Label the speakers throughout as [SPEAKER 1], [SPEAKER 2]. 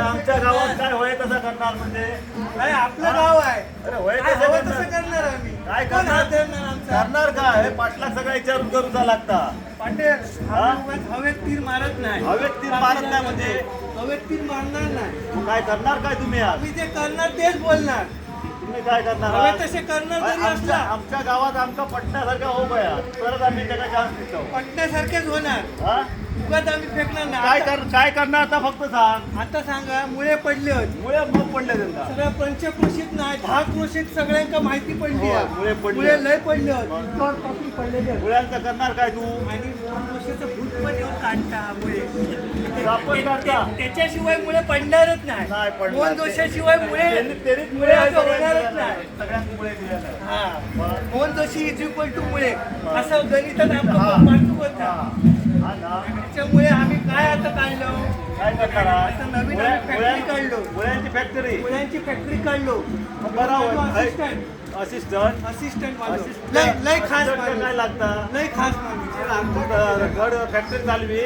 [SPEAKER 1] आमच्या गावात काय होय तसं करणार म्हणजे?
[SPEAKER 2] नाही आपलं गाव आहे.
[SPEAKER 1] अरे होय तसं
[SPEAKER 2] हवं
[SPEAKER 1] करणार.
[SPEAKER 2] तसं करणार आम्ही.
[SPEAKER 1] काय करणार? करणार काय हे पाटला सगळं विचारून करूचा लागता?
[SPEAKER 2] पाटील
[SPEAKER 1] हा?
[SPEAKER 2] हवेत तीर मारत नाही.
[SPEAKER 1] हवेत तीर मारत नाही म्हणजे?
[SPEAKER 2] हवेत तीर मारणार नाही.
[SPEAKER 1] काय करणार काय तुम्ही आज?
[SPEAKER 2] आम्ही जे करणार तेच बोलणार.
[SPEAKER 1] तुम्ही काय करणार
[SPEAKER 2] हवे
[SPEAKER 1] आज?
[SPEAKER 2] तसे करणार जरी
[SPEAKER 1] आमच्या
[SPEAKER 2] असला
[SPEAKER 1] आमच्या गावात आमका पटण्यासारखं हो बया तरच आम्ही त्याला चान्स देतो
[SPEAKER 2] पटण्यासारखेच होणार
[SPEAKER 1] हा?
[SPEAKER 2] उगाच आम्ही फेकणार
[SPEAKER 1] काय
[SPEAKER 2] नाही
[SPEAKER 1] कर काय करणार आता फक्त सांग
[SPEAKER 2] आता- आता सांगा मुळे पडले होते
[SPEAKER 1] मुळे मग पडले त्यांना
[SPEAKER 2] सगळ्या पंचक्रोशीत नाही दहा क्रोशीत सगळ्यांका माहिती पडली
[SPEAKER 1] हो,
[SPEAKER 2] आहे.
[SPEAKER 1] मुळे पडले.
[SPEAKER 2] मुळे लय पडले होते पडलेले.
[SPEAKER 1] मुळ्यांचं करणार काय तू
[SPEAKER 2] आणि दोन क्रोशीचं भूत पण येऊन काढता मुळे
[SPEAKER 1] आपण काढता.
[SPEAKER 2] त्याच्याशिवाय मुळे पडणारच
[SPEAKER 1] नाही
[SPEAKER 2] नाही
[SPEAKER 1] पडणार.
[SPEAKER 2] दोन दोषाशिवाय मुळे
[SPEAKER 1] त्यांनी- त्यांनीच
[SPEAKER 2] मुळे असं
[SPEAKER 1] सगळ्यांना
[SPEAKER 2] होणारच
[SPEAKER 1] दिलेलं आहे.
[SPEAKER 2] नाही.
[SPEAKER 1] सगळ्यांना मुळे दिलेलं आहे.
[SPEAKER 2] हा. दोन दोषी इज इक्वल टू मुळे? असं गणितात. आपलं होता?
[SPEAKER 1] ना?
[SPEAKER 2] त्याच्यामुळे आम्ही काय आता काढलो?
[SPEAKER 1] काय करणार
[SPEAKER 2] नवीन फॅक्टरी काढलो.
[SPEAKER 1] मुळ्यांची फॅक्टरी
[SPEAKER 2] मुलांची फॅक्टरी काढलो.
[SPEAKER 1] बरोबर
[SPEAKER 2] असिस्टंट
[SPEAKER 1] असिस्टंट.
[SPEAKER 2] लय लय खास
[SPEAKER 1] काय लागता?
[SPEAKER 2] लय खास माणूस.
[SPEAKER 1] गड फॅक्टरी चालवी.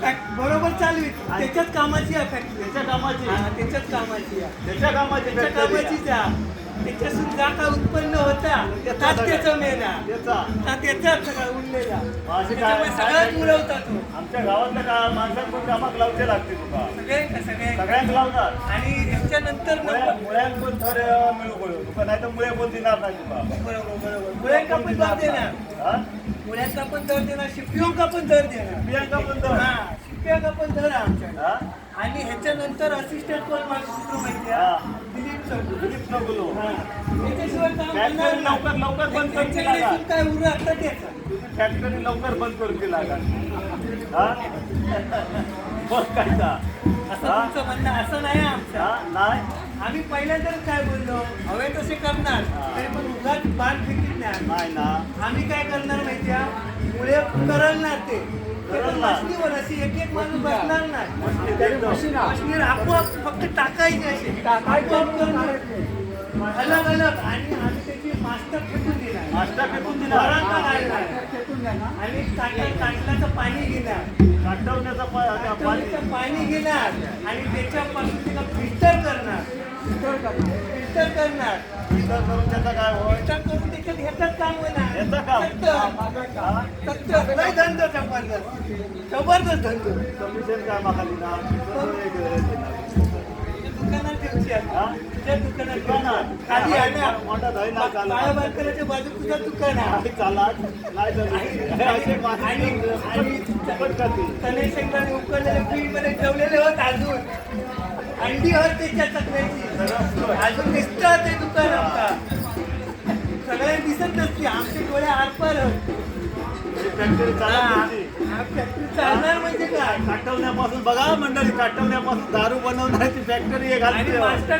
[SPEAKER 2] फॅक्ट- बरोबर चालवी त्याच्याच कामाची आहे. फॅक्टरी
[SPEAKER 1] त्याच्या कामाची.
[SPEAKER 2] हा, त्याच्याच कामाची आहे.
[SPEAKER 1] त्याच्या कामाची
[SPEAKER 2] त्याच्या
[SPEAKER 1] आहे.
[SPEAKER 2] कामाचीच आहे. त्याच्यातून जा का उत्पन्न होता.
[SPEAKER 1] त्याचा
[SPEAKER 2] त्याचं आहे
[SPEAKER 1] त्याचा.
[SPEAKER 2] हा त्याचाच सगळा उरलेला.
[SPEAKER 1] अशी काय-
[SPEAKER 2] त्याच्यामुळे सगळ्यात उरवता तो.
[SPEAKER 1] आमच्या गावातल्या का माणसात पण कामाक लावचे लागते तुका.
[SPEAKER 2] सगळे सगळे
[SPEAKER 1] सगळ्यांक लावणार
[SPEAKER 2] आणि ह्याच्यानंतर
[SPEAKER 1] मुळ्या-
[SPEAKER 2] नको
[SPEAKER 1] मुळ्यांक पण थर मिळू पडू. तुका नाही तर मुळे पण देणार नाही तुका.
[SPEAKER 2] बरोबर बरोबर. पण दर देणार.
[SPEAKER 1] हा?
[SPEAKER 2] मुळ्यांका पण दर देणार शिपियोंका पण दर देणार
[SPEAKER 1] बियांका पण दर
[SPEAKER 2] हा शिपियोंका पण दर
[SPEAKER 1] हा?
[SPEAKER 2] आणि ह्याच्यानंतर असिस्टंट कोण माणूस दुसरं माहिती. आहे दिलीप चौधरी
[SPEAKER 1] दिलीप नगुलो.
[SPEAKER 2] त्याच्याशिवाय काम नाही.
[SPEAKER 1] लवकर लवकर बंद
[SPEAKER 2] त्यांच्याकडे काय उरलं आता त्याचा
[SPEAKER 1] फॅक्टरी लवकर बंद करून दिला?
[SPEAKER 2] असं म्हणणं असं नाही आमचं?
[SPEAKER 1] नाही?
[SPEAKER 2] आम्ही पहिल्यांदाच काय बोललो? हवे तसे करणार तरी पण उगाच बाण फेकीत नाही
[SPEAKER 1] ना.
[SPEAKER 2] आम्ही काय करणार माहिती मुळे करलणार ते. मशनीवर अशी एक एक माणूस बसणार नाही. आपोआप फक्त टाकायची अशी. आपोआप करणार अलग अलग आणि आम्ही त्याची मास्टर देणार
[SPEAKER 1] नाश्ता फेकून दिला.
[SPEAKER 2] आणि काटा काटल्याचं पाणी घेणार.
[SPEAKER 1] काटवण्याचा पाणी
[SPEAKER 2] घेणार. आणि त्याच्यापासून तिला फिल्टर करणार. फिल्टर करणार.
[SPEAKER 1] फिल्टर करून त्याचा काय होय
[SPEAKER 2] फिल्टर करून त्याच्यात ह्याच्यात काम होणार.
[SPEAKER 1] याचं काम?
[SPEAKER 2] सत्तर.
[SPEAKER 1] हा?
[SPEAKER 2] लय धंदा जबरदस्त. जबरदस्त धंदो.
[SPEAKER 1] कमिशन काय मागाली ना
[SPEAKER 2] ठेवलेले होत अजून अंडी होत. त्याच्या चकण्याची अजून दिसतं ते दुकान आमका सगळ्यांना दिसत नसते आमचे डोळे आरपार होत. चालणार म्हणजे काय
[SPEAKER 1] काटवण्यापासून बघा मंडळी काटवण्यापासून दारू बनवण्याची फॅक्टरी
[SPEAKER 2] मास्टर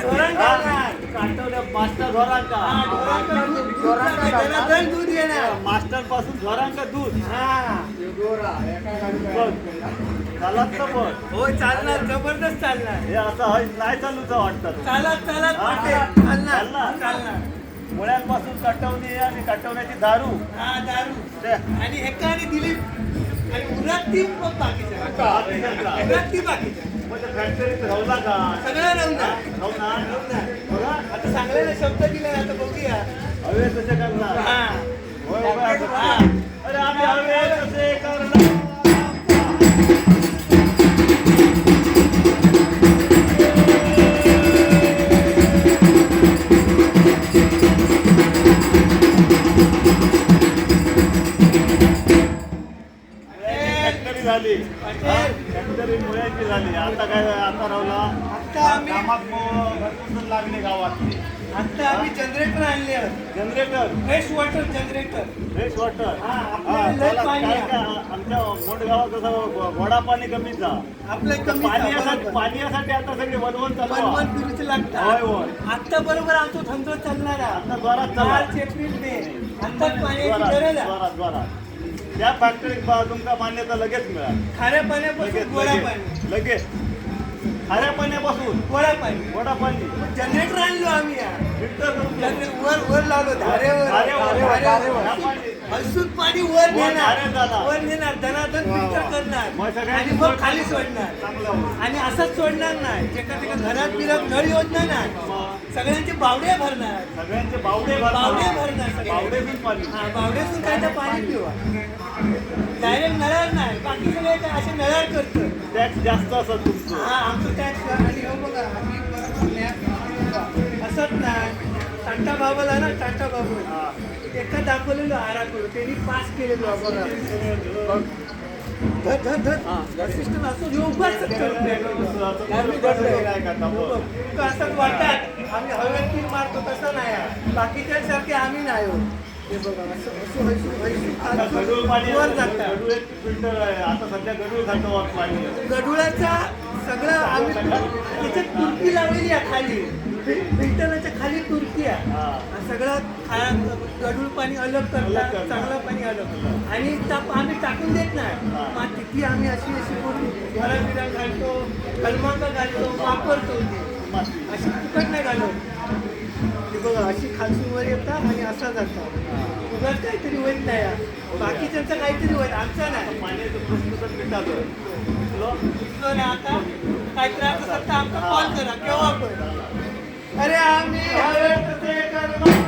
[SPEAKER 2] दूध- येणार
[SPEAKER 1] पासून धोरांका दूध.
[SPEAKER 2] हा.
[SPEAKER 1] बघ चालत तर बघ
[SPEAKER 2] हो चालणार. जबरदस्त चालणार.
[SPEAKER 1] हे असं हय नाही चालूच वाटतं.
[SPEAKER 2] चालत चालत चालणार.
[SPEAKER 1] चालणार. मुळ्यांपासून कटवणी आणि कटवण्याची दारू.
[SPEAKER 2] हा दारू. आणि एका आणि दिलीप? आणि बाकीच्या बाकीच्या
[SPEAKER 1] मग त्या फॅक्टरीत रवला का
[SPEAKER 2] सगळं रवणार
[SPEAKER 1] रवणार
[SPEAKER 2] रवणार.
[SPEAKER 1] बघा.
[SPEAKER 2] आता चांगल्याने शब्द दिले आता बघूया. हा. हा.
[SPEAKER 1] अरे मुळ्याची झाली. आता काय आता रावला
[SPEAKER 2] आता आम्ही
[SPEAKER 1] कामात भरपूर लावले गावात
[SPEAKER 2] आता आम्ही जनरेटर आणले
[SPEAKER 1] generator
[SPEAKER 2] fresh water generator
[SPEAKER 1] fresh water
[SPEAKER 2] हा.
[SPEAKER 1] आमच्या मोठ गावात कसं गोडा पाणी कमीच जा.
[SPEAKER 2] आपलं कमी
[SPEAKER 1] पाण्यासाठी पाण्यासाठी आता सगळे वनवन.
[SPEAKER 2] बनवून फिरूचे
[SPEAKER 1] होय,
[SPEAKER 2] लागतात.
[SPEAKER 1] होय.
[SPEAKER 2] आता बरोबर आमचा धंदो चालणार आहे.
[SPEAKER 1] आता जोरात.
[SPEAKER 2] मार्च एप्रिल मे आताच पाण्याची गरज आहे.
[SPEAKER 1] त्या फॅक्टरीत बा- तुमका मान्यता लगेच मिळाल.
[SPEAKER 2] खाऱ्या पाण्यापासून गोडा पाणी.
[SPEAKER 1] लगेच. खाऱ्या पाण्यापासून
[SPEAKER 2] गोडा पाणी.
[SPEAKER 1] गोडा पाणी.
[SPEAKER 2] जनरेटर आणलो आम्ही
[SPEAKER 1] घ्या.
[SPEAKER 2] जनरेटर वर वर लावलो धारेवर.
[SPEAKER 1] धारेवर,
[SPEAKER 2] धारेवर.
[SPEAKER 1] धारेवर. या पाणी-
[SPEAKER 2] हसून पाणी वर नेणार. वर नेणार. धनाधन. फिल्टर करणार. आणि मग. खाली सोडणार. आणि असंच सोडणार नाही. एका एका घरात बिरात नळ योजना नाही. सगळ्यांचे बावडे भरणार.
[SPEAKER 1] सगळ्यांचे बावडे.
[SPEAKER 2] बावडे भरणार
[SPEAKER 1] पाणी
[SPEAKER 2] हा बावड्यातून काय तर पाणी पिवा. डायरेक्ट नळार नाही. बाकी सगळे असे नळार करतो
[SPEAKER 1] टॅक्स जास्त असत
[SPEAKER 2] हा आमचं टॅक्स आणि हो बघा आम्ही असत नाही. टाटा बाबाला ना टाटा बाबू. एका दाखवलेलो आराखडो त्यांनी पास केलेलो बघा. धर धर धर. असिस्टंट असं योगाच. असं वाटतात आम्ही हवेतील मारतो तसं नाही. बाकीच्यांसारखे आम्ही नाही हो हे बघा असं वर जातात.
[SPEAKER 1] आता सध्या खातो वर पाणी
[SPEAKER 2] गडुळाचा सगळं आम्ही त्याच्यात तुर्की लावलेली आहे खाली. फिल्टरच्या खाली तुर्की आहे. सगळं खा गडूळ पाणी अलग करतात. चांगलं पाणी अलग आणि ताप आम्ही टाकून देत नाही.
[SPEAKER 1] हा.
[SPEAKER 2] माती ती आम्ही अशी अशी करून घरा बिरा घालतो कलमांका घालतो वापरतो. अशी फुकट नाही घालत. बघा अशी खालसून वर येतात आणि असा जातात. उगाच काहीतरी होत नाही. बाकीच्यांचं काहीतरी होत. आमचा नाही. आता काय त्रास असेल तर आमचा कॉल करा केव्हा पण अरे आम्ही हवे तसे करणार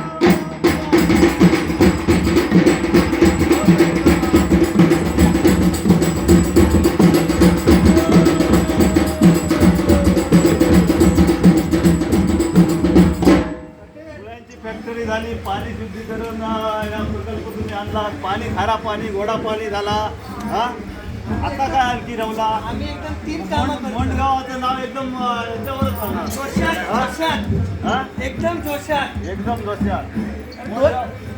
[SPEAKER 1] फुलांची फॅक्टरी झाली पाणी शुद्धीकरण या प्रकल्प तुम्ही आणला पाणी खारा पाणी गोडा पाणी झाला हा? आता काय आणखी रवला
[SPEAKER 2] आम्ही एकदम तीन कामं
[SPEAKER 1] मोंडगावाचं नाव एकदम याच्यावरच होणार.
[SPEAKER 2] जोशात जोशात.
[SPEAKER 1] हा?
[SPEAKER 2] एकदम जोशात.
[SPEAKER 1] एकदम दोषात
[SPEAKER 2] दोन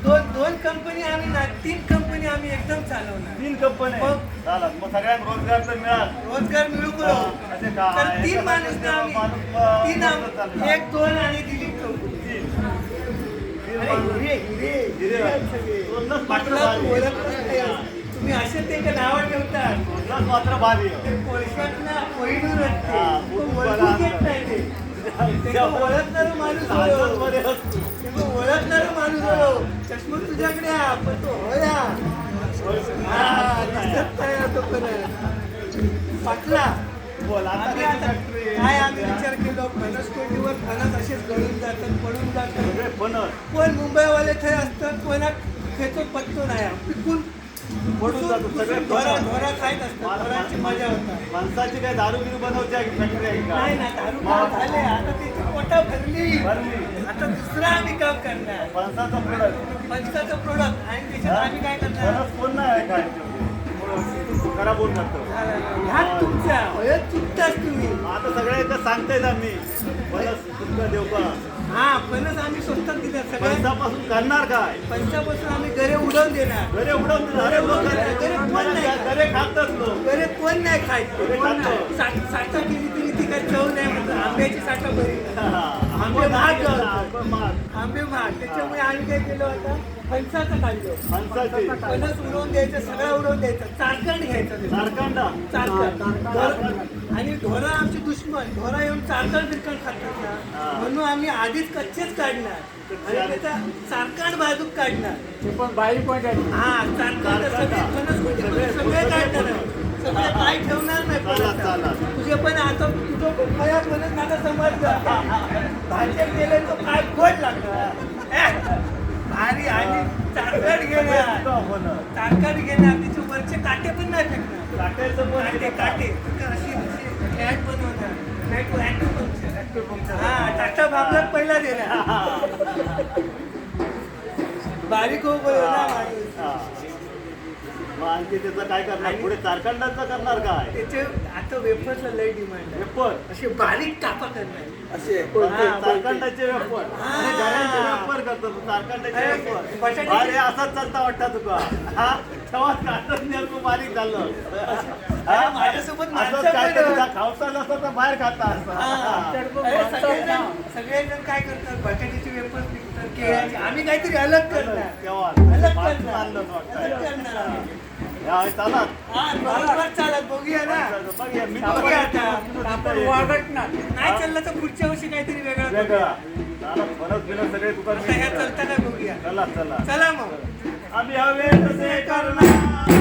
[SPEAKER 2] दोन दोन कंपनी आम्ही ना तीन कंपनी आम्ही एकदम चालवणार.
[SPEAKER 1] तीन कंपन्या
[SPEAKER 2] मग?
[SPEAKER 1] चालत मग सगळ्यात रोजगार तर मिळाल.
[SPEAKER 2] रोजगार मिळू
[SPEAKER 1] असे?
[SPEAKER 2] तर तीन माणूस ना आम्ही तीन आम-? एक दोन आणि दिलीप
[SPEAKER 1] माणूस.
[SPEAKER 2] हिरे सगळे. तुम्ही असे ते का नावं
[SPEAKER 1] मात्र भारी
[SPEAKER 2] माणूस माणूस चष्मा तुझ्याकडे पण तो होया तो परत पाटला काय आम्ही विचार केलो फणस कोटीवर फणस असेच गळून जातात पडून जातात
[SPEAKER 1] फणस.
[SPEAKER 2] कोण मुंबईवाले थंय असतात कोणाक खेचो पत्तो नाही पिकून
[SPEAKER 1] पडून जातो, सगळे माणसाची काय दारू बिरू बनवची आहे फॅक्टरी आहे का?
[SPEAKER 2] भरली. आता दुसरं आम्ही काम करणार.
[SPEAKER 1] फणसाचा प्रोडक्ट
[SPEAKER 2] पंचाचं प्रोडक्ट आणि त्याच्यात आम्ही काय करणार?
[SPEAKER 1] कोण नाही काय खराब होऊन जातो.
[SPEAKER 2] ह्यात तुमच्या चुकताच तुम्ही.
[SPEAKER 1] आता सगळे एकच सांगतायत आम्ही. फणस तुमचा देव का
[SPEAKER 2] हा फणस आम्ही स्वस्तात दिला सगळ्या.
[SPEAKER 1] फणसापासून करणार काय?
[SPEAKER 2] पंचापासून आम्ही घरे उडवून देणार.
[SPEAKER 1] घरे उडवून. अरे लोक
[SPEAKER 2] घरे- घरे कोण नाही.
[SPEAKER 1] घरे खातात लोक
[SPEAKER 2] घरे कोण नाही खायचं
[SPEAKER 1] घरे
[SPEAKER 2] कोण. नाही. सा- साठा केली तरी ती काय चव नाही म्हणतात. आंब्याची साठा बरी.
[SPEAKER 1] आंबे महाग महाग
[SPEAKER 2] आंबे महाग त्याच्यामुळे आम्ही काय केलं आता फणसाचं काढलं
[SPEAKER 1] फणसाचे
[SPEAKER 2] फणस उडवून द्यायचं सगळं उडवून द्यायचं चारकण घ्यायचं चारकण ढोर- आणि ढोरं आमची दुश्मन ढोरा येऊन चारकण बिरकण खातात ना
[SPEAKER 1] हा.
[SPEAKER 2] म्हणून आम्ही आधीच कच्चेच काढणार आणि त्याचा चारकण बाजूक काढणार
[SPEAKER 3] पण बारीक पॉईंट आहे
[SPEAKER 2] हा चारकण सगळे फणस म्हणजे सगळे काढणार सगळे काय ठेवणार नाही.
[SPEAKER 1] चाला.
[SPEAKER 2] तुझे पण आता तुझं पण फणस माझा समजलं भाज्या गेले तो लागणार भारी आणि चारकण घेणार ताकद घेणार तिचे वरचे काटे पण नाही फेकणार.
[SPEAKER 1] काट्याचं पण
[SPEAKER 2] काटे काटे. अशी फ्लॅट पंक्चर हा टाटा भागलाच पहिला देणार बारीक हो ना.
[SPEAKER 1] मग आणखी त्याचं काय करणार? पुढे चारखंडाचं करणार काय?
[SPEAKER 2] त्याचे आता वेफरला लय डिमांड आहे.
[SPEAKER 1] वेपर
[SPEAKER 2] असे बारीक कापा करणार.
[SPEAKER 3] असे
[SPEAKER 1] चारखंडाचे वेपर
[SPEAKER 2] हा.
[SPEAKER 1] आणि घरांचे वेपर करतो तू चारखंडाचे
[SPEAKER 2] अरे,
[SPEAKER 1] वेपर
[SPEAKER 2] बटाट्याचे-
[SPEAKER 1] अरे असाच चालता वाटतं तुका. हा? तेव्हा काटत तू बारीक झालं.
[SPEAKER 2] अरे, माझ्यासोबत माणसं
[SPEAKER 1] असंच काय
[SPEAKER 2] पण-
[SPEAKER 1] नसतं तर बाहेर खाता
[SPEAKER 2] हा.
[SPEAKER 1] असं
[SPEAKER 2] अरे, सगळेजण सगळेजण काय करतात? बटाट्याचे वेफर केळ्याचे. आम्ही काहीतरी अलग करणार.
[SPEAKER 1] तेव्हा.
[SPEAKER 2] अलग करणार.
[SPEAKER 1] चाललं
[SPEAKER 2] अलग
[SPEAKER 1] वाटतं.
[SPEAKER 2] करणार. आम्ही. नाही चाललं तर पुढच्या वर्षी काहीतरी वेगळं
[SPEAKER 1] फरक बिरक सगळे
[SPEAKER 2] बघूया.
[SPEAKER 1] चला चला.
[SPEAKER 2] चला मग.
[SPEAKER 1] आम्ही हवे तसे करणार.